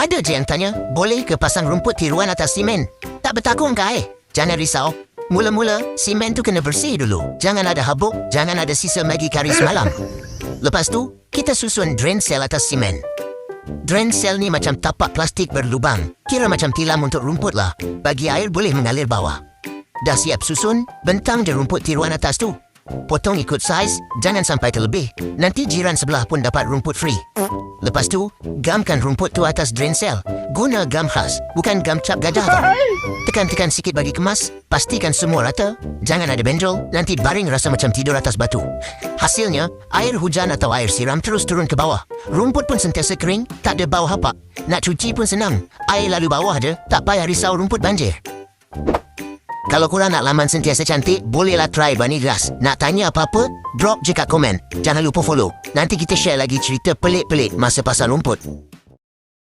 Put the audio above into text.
Ada je yang tanya, boleh ke pasang rumput tiruan atas simen? Tak bertakung kah eh? Jangan risau. Mula-mula, simen tu kena bersih dulu. Jangan ada habuk, jangan ada sisa Maggi kari semalam. Lepas tu, kita susun drain cell atas simen. Drain cell ni macam tapak plastik berlubang. Kira macam tilam untuk rumput lah. Bagi air boleh mengalir bawah. Dah siap susun, bentang je rumput tiruan atas tu. Potong ikut saiz, jangan sampai terlebih. Nanti jiran sebelah pun dapat rumput free. Lepas tu, gamkan rumput tu atas drain cell. Guna gam khas, bukan gam cap gajah tau. Tekan-tekan sikit bagi kemas, pastikan semua rata. Jangan ada benjol, nanti baring rasa macam tidur atas batu. Hasilnya, air hujan atau air siram terus turun ke bawah. Rumput pun sentiasa kering, tak ada bau hapak. Nak cuci pun senang. Air lalu bawah je, tak payah risau rumput banjir. Kalau korang nak laman sentiasa cantik, bolehlah try Bunny Grass. Nak tanya apa-apa, drop je kat komen. Jangan lupa follow. Nanti kita share lagi cerita pelik-pelik masa pasal rumput.